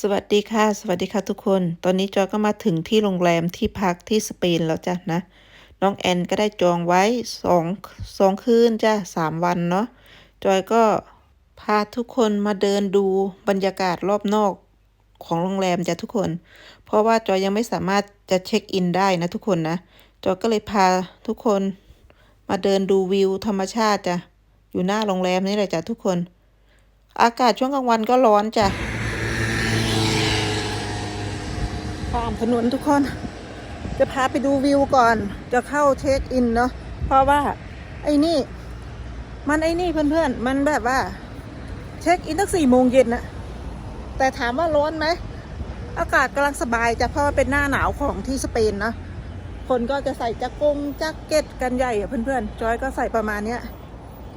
สวัสดีค่ะ สวัสดีค่ะทุกคน ตอนนี้จอยก็มาถึงที่โรงแรมที่พักที่สเปนแล้วจ้ะนะ น้องแอนก็ได้จองไว้สองสองคืนจ้ะสามวันเนาะ จอยก็พาทุกคนมาเดินดูบรรยากาศรอบนอกของโรงแรมจ้ะทุกคน เพราะว่าจอยยังไม่สามารถจะเช็คอินได้นะทุกคนนะ จอยก็เลยพาทุกคน มาเดินดูวิวธรรมชาติจ้ะ อยู่หน้าโรงแรมนี่แหละจ้ะทุกคน อากาศช่วงกลางวันก็ร้อนจ้ะ ข้ามถนนทุกคน จะพาไปดูวิวก่อน จะเข้าเช็คอินเนาะเพราะว่า ไอ้นี่ มันไอ้นี่เพื่อนๆ มันแบบว่า เช็คอินตั้งสี่โมงเย็นนะแต่ถามว่าร้อนไหม อากาศกำลังสบายจะเพราะว่าเป็นหน้าหนาวของที่สเปนนะคนก็จะใส่จักกงจักเก็ตกันใหญ่อะเพื่อนๆ จอยก็ใส่ประมาณเนี้ย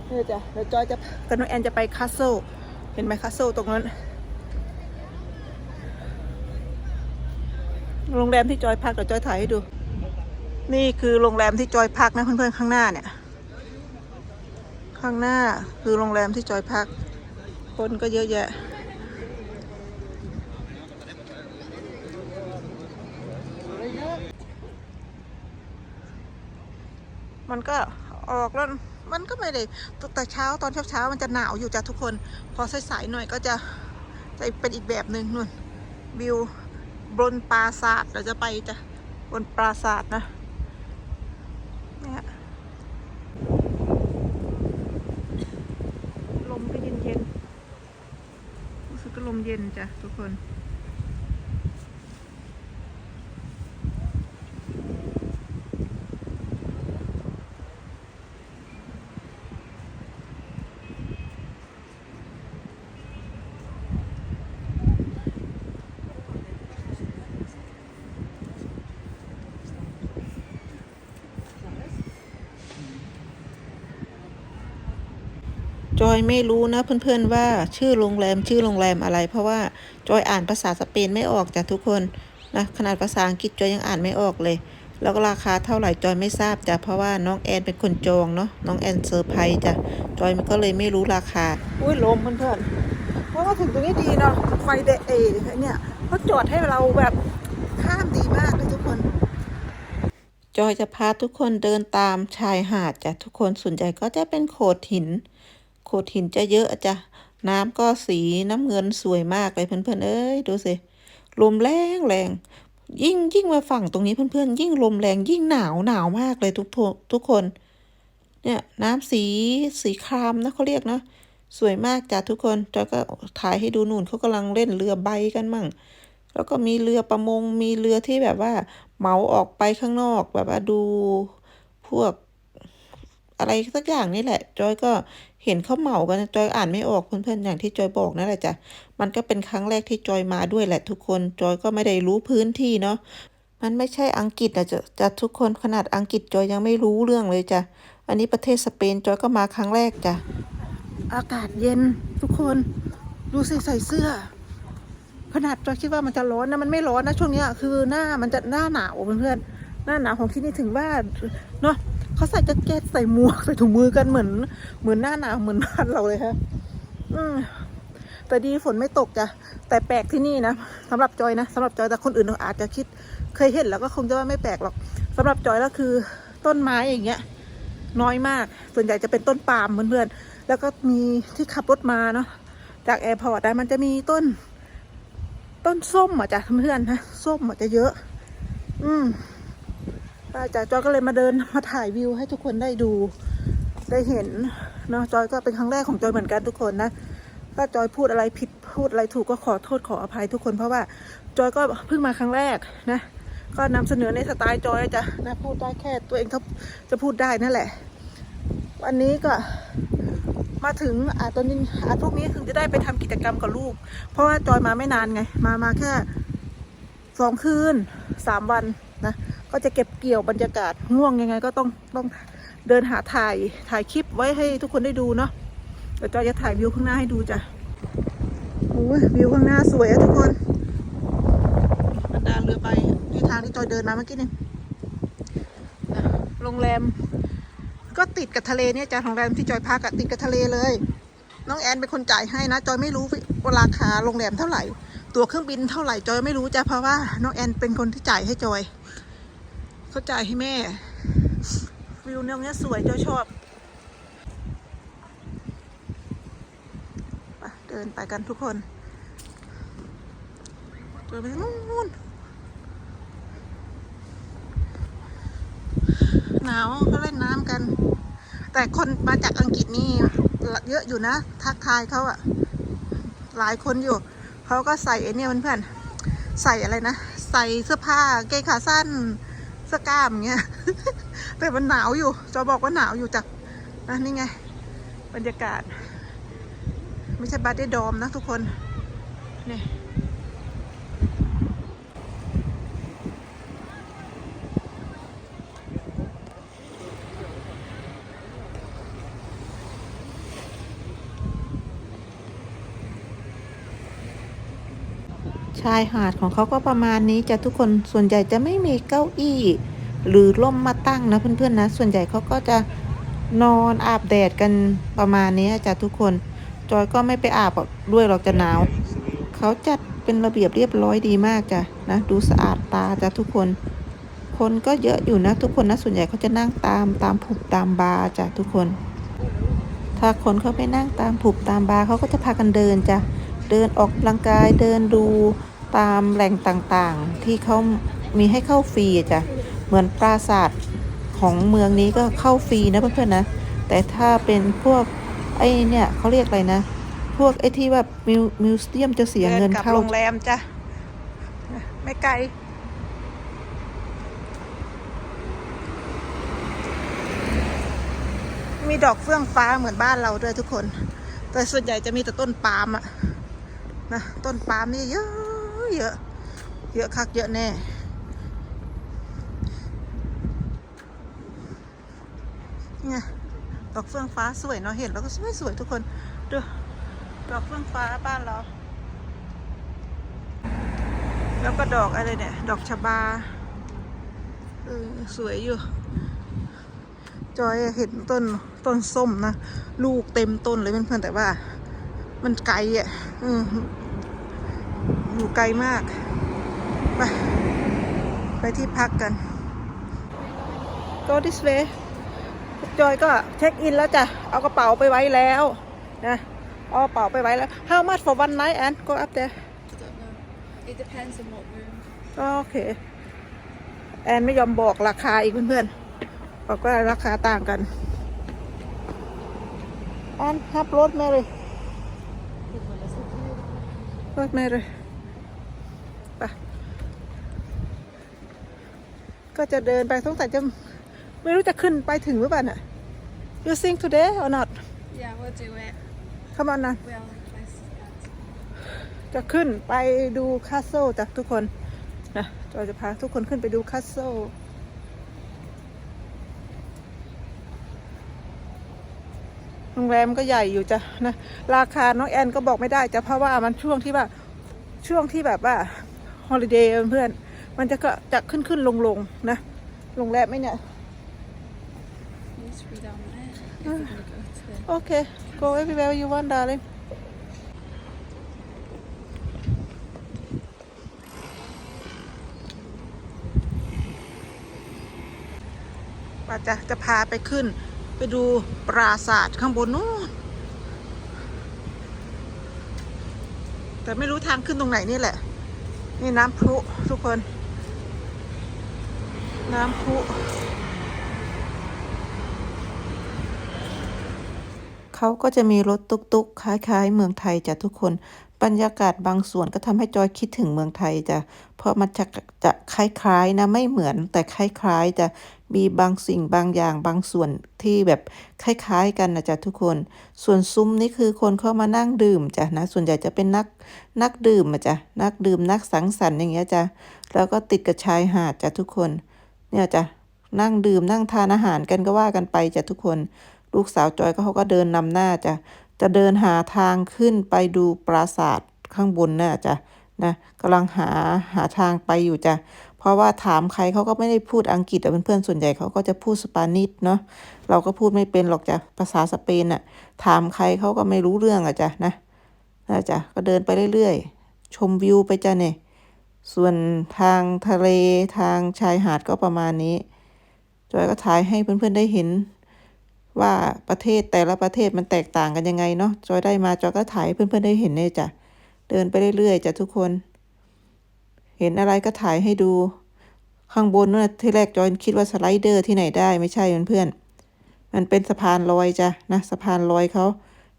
เออจ้ะเดี๋ยวจอยจะกับน้องแอนจะไปคาสเซิลเห็นไหมคาสเซิลตรงนั้น โรงแรมที่จอยพักเดี๋ยวจอยถ่ายให้ดู นี่คือโรงแรมที่จอยพักนะเพื่อนๆข้างหน้าเนี่ย ข้างหน้าคือโรงแรมที่จอยพัก คนก็เยอะแยะ มันก็ออกแล้วมันก็ไม่ได้แต่เช้าตอนเช้าๆมันจะหนาวอยู่จ้ะทุกคน พอสายๆหน่อยก็จะจะเป็นอีกแบบหนึ่งนู่นวิว บนปราสาทเราจะไปจ้ะบนปราสาทนะเนี่ยลมก็เย็นเย็นๆรู้สึกก็ลมเย็นจ้ะทุกคน จอยไม่รู้นะเพื่อนๆว่าชื่อโรงแรมชื่อโรงแรมอะไร เพราะว่าจอยอ่านภาษาสเปนไม่ออกจ้ะทุกคนนะขนาดภาษาอังกฤษจอยยังอ่านไม่ออกเลย แล้วก็ราคาเท่าไหร่จอยไม่ทราบจ้ะเพราะว่าน้องแอนเป็นคนจองเนาะน้องแอนเซอร์ไพรส์จ้ะจอยมันก็เลยไม่รู้ราคาอุ้ยลมเพื่อนๆเพราะว่าถึงตรงนี้ดีเนาะไฟเดเอเนี่ยเขาจอดให้เราแบบข้ามดีมากเลยทุกคนจอยจะพาทุกคนเดินตามชายหาดจ้ะทุกคนส่วนใหญ่ก็จะเป็นโขดหิน โขดหินจะเยอะจ้ะน้ำก็สีน้ำเงินสวยมากเลยเพื่อนๆเอ้ยดูสิลมแรงแรงยิ่งยิ่งมาฝั่งตรงนี้เพื่อนๆยิ่งลมแรงยิ่งหนาวหนาวมากเลยทุกทุกคน เนี่ยน้ำสีสีครามนะเขาเรียกนะสวยมากจ้ะทุกคนจอยก็ถ่ายให้ดูนู่นเขากำลังเล่นเรือใบกันมั่ง แล้วก็มีเรือประมงมีเรือที่แบบว่าเหมาออกไปข้างนอกแบบว่าดูพวกอะไรสักอย่างนี่แหละ จอยก็ เห็นเขาเหมากันจอยอ่านไม่ออกเพื่อนๆอย่างที่จอยบอกนั่นแหละจ้ะมันก็เป็นครั้งแรกที่จอยมาด้วยแหละทุกคนจอยก็ไม่ได้รู้พื้นที่เนาะมันไม่ใช่อังกฤษนะจะจะทุกคนขนาดอังกฤษจอยยังไม่รู้เรื่องเลยจ้ะอันนี้ประเทศสเปนจอยก็มาครั้งแรกจ้ะอากาศเย็นทุกคนดูสิใส่เสื้อ ขนาดจอยคิดว่ามันจะร้อนนะมันไม่ร้อนนะช่วงนี้คือหน้ามันจะหน้าหนาวเพื่อนๆหน้าหนาวของที่นี่ถึงว่าเนาะ เขาใส่แจ็คเก็ตใส่หมวกใส่ถุงมือกันเหมือน เหมือนหน้าหนาวเหมือนบ้านเราเลยครับอืมแต่ดีฝนไม่ตกจ้ะแต่แปลกที่นี่นะสำหรับจอยนะสำหรับจอยแต่คนอื่นอาจจะคิด เคยเห็นแล้วก็คงจะว่าไม่แปลกหรอกสำหรับจอยแล้วคือต้นไม้อย่างเงี้ย น้อยมาก ส่วนใหญ่จะเป็นต้นปาล์มเพื่อนๆแล้วก็มีที่ขับรถมาเนาะจากแอร์พอร์ตได้มันจะมีต้น ต้นส้มอะจ้ะเพื่อนๆนะส้มอะจะเยอะ อืม ป้าจ๋าจอยก็เลยมาเดินมาถ่ายวิวให้ทุกคนได้ดูได้เห็นเนาะจอยก็เป็นครั้งแรกของจอยเหมือนกันทุกคนนะถ้าจอยพูดอะไรผิดพูดอะไรถูกก็ขอโทษขออภัยทุกคนเพราะว่าจอยก็เพิ่งมาครั้งแรกนะก็นำเสนอในสไตล์จอยจะนะพูดได้แค่ตัวเองท่าจะพูดได้นั่นแหละ วันนี้ก็มาถึงอาตอนนี้อาพวกนี้คือจะได้ไปทำกิจกรรมกับลูก เพราะว่าจอยมาไม่นานไง มามาแค่สองคืนสามวัน ก็จะเก็บเกี่ยวบรรยากาศง่วงยังไงก็ต้องต้องเดินหาถ่ายถ่ายคลิปไว้ให้ทุกคนได้ดูเนาะเดี๋ยวจอยจะถ่ายวิวข้างหน้าให้ดูจ้ะโอ้ยวิวข้างหน้าสวยอะทุกคนบรรดาเรือใบที่ทางที่จอยเดินมาเมื่อกี้นี่โรงแรม ก็ติดกับทะเลเนี่ยจ้ะโรงแรมที่จอยพักอะติดกับทะเลเลย น้องแอนเป็นคนจ่ายให้นะจอยไม่รู้ว่าราคาโรงแรมเท่าไหร่ ตั๋วเครื่องบินเท่าไหร่จอยไม่รู้จ้ะเพราะว่าน้องแอนเป็นคนที่จ่ายให้จอย เขาจ่ายให้แม่ วิวเนี้ยสวยเจอยชอบไปเดินไปกันทุกคนเดินไปนู้นหนาวเขาเล่นน้ำกัน แต่คนมาจากอังกฤษนี่เยอะอยู่นะ ทักทายเขาอะหลายคนอยู่ เขาก็ใส่ไอเนี่ยเพื่อนๆใส่อะไรนะ ใส่เสื้อผ้าเกงขาสั้น สก้ามเงี้ย แต่มันหนาวอยู่ จอบอกว่าหนาวอยู่จ้ะนะนี่ไง บรรยากาศ ไม่ใช่บาร์เดดอมนะทุกคน นี่ายหาดของเขาก็ประมาณนี้จะทุกคนส่วนใหญ่จะไม่มีเก้าอี้ หรือร่มมาตั้งนะเพื่อนๆนะ ส่วนใหญ่เขาก็จะนอนอาบแดดกันประมาณนี้จ้ะทุกคน จอยก็ไม่ไปอาบด้วยหรอกจะหนาว เขาจัดเป็นระเบียบเรียบร้อยดีมากจ้ะนะดูสะอาดตาจ้ะทุกคน คนก็เยอะอยู่นะทุกคนนะส่วนใหญ่เขาจะนั่งตามตามผุบตามบาร์จ้ะทุกคน ถ้าคนเขาไปนั่งตามผุบตามบาร์เขาก็จะพากันเดินจ้ะเดินออกกำลังกายเดินดู ตามแหล่งต่างๆ ที่เขามีให้เข้าฟรีจ้ะเหมือนปราสาทของเมืองนี้ก็เข้าฟรีนะเพื่อนๆนะ แต่ถ้าเป็นพวกไอ้เนี่ยเขาเรียกอะไรนะ พวกไอ้ที่แบบมิวมิวเซียมจะเสียเงินเข้าโรงแรมจ้ะไม่ไกลมีดอกเฟื่องฟ้าเหมือนบ้านเราด้วยทุกคน แต่ส่วนใหญ่จะมีแต่ต้นปาล์มอะนะ ต้นปาล์มนี่เยอะ เยอะ เยอะคักเยอะแน่เนี่ยดอกเฟื่องฟ้าสวยเนาะเห็นแล้วก็สวยสวยทุกคนดูดอกเฟื่องฟ้าบ้านเรา แล้วก็ดอกอะไรเนี่ย ดอกชบาเออสวยอยู่ จอยเห็นต้นต้นส้มนะ ลูกเต็มต้นเลยเพื่อนๆแต่ว่า มันไกลอะ อืมอยู่ไกลมาก ไป ไปที่พักกัน go this way จอยก็เช็คอินแล้วจ้ะ เอากระเป๋าไปไว้แล้วนะเอากระเป๋าไปไว้แล้ว how much for one night and go up there I don't know. It depends on what room. โอเค แอนไม่ยอมบอกราคาอีกเพื่อนๆบอกว่าราคาต่างกัน แอนฮับรถแม่เลยรถแม่เลยไป ก็จะเดินไปสงสัยจะไม่รู้จะขึ้นไปถึงหรือเปล่าน่ะ You sing today or not Yeah, we'll do it. Come on นะ We all have places to go. จะขึ้นไปดูคาสเซิลจ้ะทุกคนนะจอยจะพาทุกคนขึ้นไปดูคาสเซิลโรงแรมก็ใหญ่อยู่จ้ะนะราคาน้องแอนก็บอกไม่ได้จ้ะเพราะว่ามันช่วงที่ว่าช่วงที่แบบว่าฮอลิเดย์เพื่อนๆ มันจะก็จะขึ้นขึ้นลงลงๆนะโรงแรมไหมเนี่ย Need to be down there. If we're gonna go to the โอเค go everywhere you want darling ว่าจะจะพาไปขึ้น ไปดูปราสาทข้างบนนู้นแต่ไม่รู้ทางขึ้นตรงไหนนี่แหละ นี่น้ำพุทุกคน น้ำพุเขาก็จะมีรถตุกๆ คล้ายๆ เมืองไทยจ้ะทุกคน บรรยากาศบางส่วนก็ทำให้จอยคิดถึงเมืองไทยจ้ะ เพราะมันจะจะคล้ายๆนะไม่เหมือนแต่คล้ายๆจะมีบางสิ่งบางอย่างบางส่วนที่แบบคล้ายๆ กันนะจ๊ะทุกคน ส่วนซุ้มนี่คือคนเข้ามานั่งดื่มจ้ะนะ ส่วนใหญ่จะเป็นนักนักดื่มอะจ้ะนักดื่มนักสังสรรค์อย่างเงี้ยจ้ะแล้วก็ติดกับชายหาดจ้ะทุกคน เนี่ยจ้ะนั่งดื่มนั่งทานอาหารกันก็ว่ากันไปจ้ะทุกคน ลูกสาวจอยก็เขาก็เดินนำหน้าจ้ะจะเดินหาทางขึ้นไปดูปราสาทข้างบนน่ะจ้ะนะกำลังหาหาทางไปอยู่จ้ะเพราะว่าถามใครเขาก็ไม่ได้พูดอังกฤษแต่เพื่อนๆส่วนใหญ่เขาก็จะพูดสปานิชเนาะเราก็พูดไม่เป็นหรอกจ้ะภาษาสเปนน่ะถามใครเขาก็ไม่รู้เรื่องอะจ้ะนะนะจ้ะก็เดินไปเรื่อยๆ ชมวิวไปจ้ะเนี่ย ส่วนทางทะเลทางชายหาดก็ประมาณนี้ จอยก็ถ่ายให้เพื่อนๆได้เห็น ว่าประเทศแต่ละประเทศมันแตกต่างกันยังไงเนาะ จอยได้มาจอยก็ถ่ายเพื่อนๆได้เห็นเลยจ้ะ เดินไปเรื่อยๆจ้ะทุกคน เห็นอะไรก็ถ่ายให้ดู ข้างบนนั่นนะที่แรกจอยคิดว่าสไลเดอร์ที่ไหนได้ไม่ใช่เพื่อนๆ มันเป็นสะพานลอยจ้ะนะสะพานลอยเขา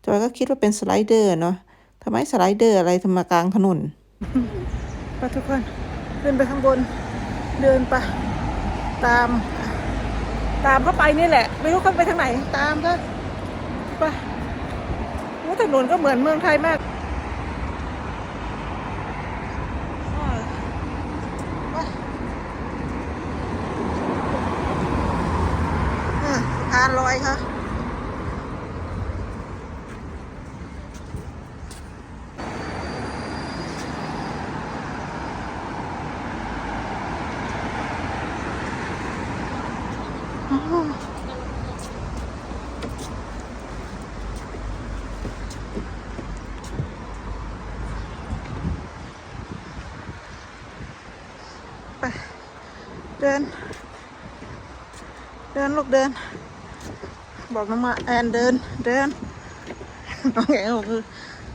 จอยก็คิดว่าเป็นสไลเดอร์เนาะทำไมสไลเดอร์อะไรทำมากลางถนน ไปทุกคนขึ้นไปข้างบนเดินไปตาม ตามเข้าไปนี่แหละ ไม่รู้เขาไปทางไหน ตามก็ไปถนนก็เหมือนเมืองไทยมากอ้าสะพานลอยค่ะ ดิน เดินลูกเดิน บอกน้องมาแอนเดิน เดิน น้องแอนบอกคือ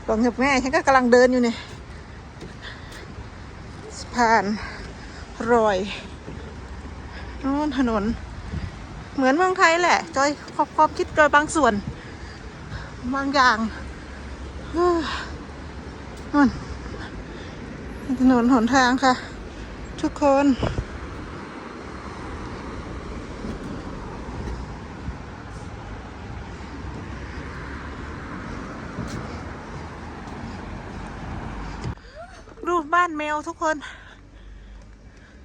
บอกกับแม่ฉันก็กำลังเดินอยู่นี่สะพานรอยนู่นถนน เหมือนเมืองไทยแหละ จอยขอบคิดโดยบางส่วน บางอย่างนู่นถนนหนทางค่ะ ทุกคน บ้านแมวทุกคน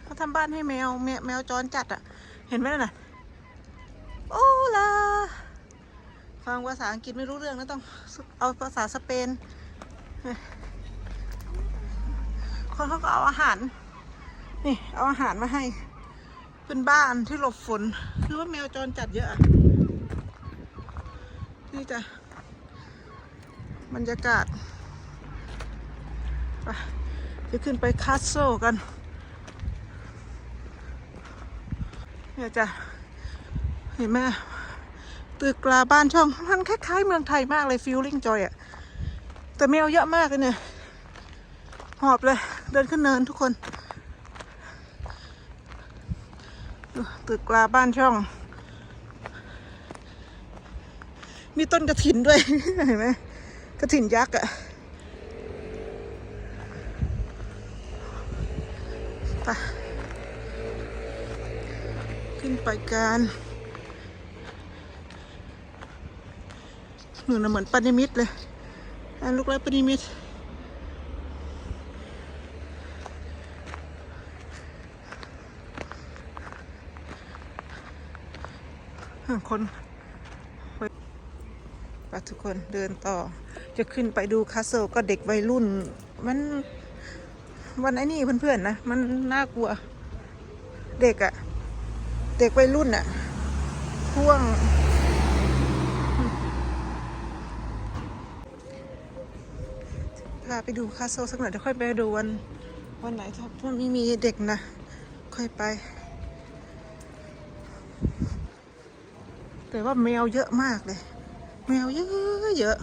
เขาทำบ้านให้แมวแมวแมวจรจัดอะเห็นไหมน่ะโอ้ล่ะฟังภาษาอังกฤษไม่รู้เรื่องนะต้องเอาภาษาสเปน คนเขาก็เอาอาหาร นี่เอาอาหารมาให้ เป็นบ้านที่หลบฝน คือว่าแมวจรจัดเยอะอะนี่จ้ะบรรยากาศไป จะขึ้นไปคาสโซกัน เนี่ยจ้ะเห็นไหมตึกกลาบ้านช่องมันคล้ายๆเมืองไทยมากเลยฟิลลิ่งจอยอะแต่แมวเยอะมากเลยเนี่ย หอบเลย เดินขึ้นเนินทุกคน ตึกกลาบ้านช่อง มีต้นกระถินด้วย เห็นไหมกระถินยักษ์อะ ปขึ้นไปกันหนูน่ะเหมือนปานิมิตเลยอันลูกแล้ปานิมิตคนไปไปทุกคนเดินต่อ จะขึ้นไปดูคาสเซิลก็เด็กวัยรุ่น มัน วันไอ้นี่เพื่อนๆนะ มันน่ากลัว เด็กอะเด็กวัยรุ่นอะพ่วง พาไปดูคาสเซิลสักหน่อยเดี๋ยวค่อยไปดูวัน วันไหนถ้าถ้าไม่มีเด็กนะ ค่อยไป แต่ว่าแมวเยอะมากเลย แมวเยอะเยอะ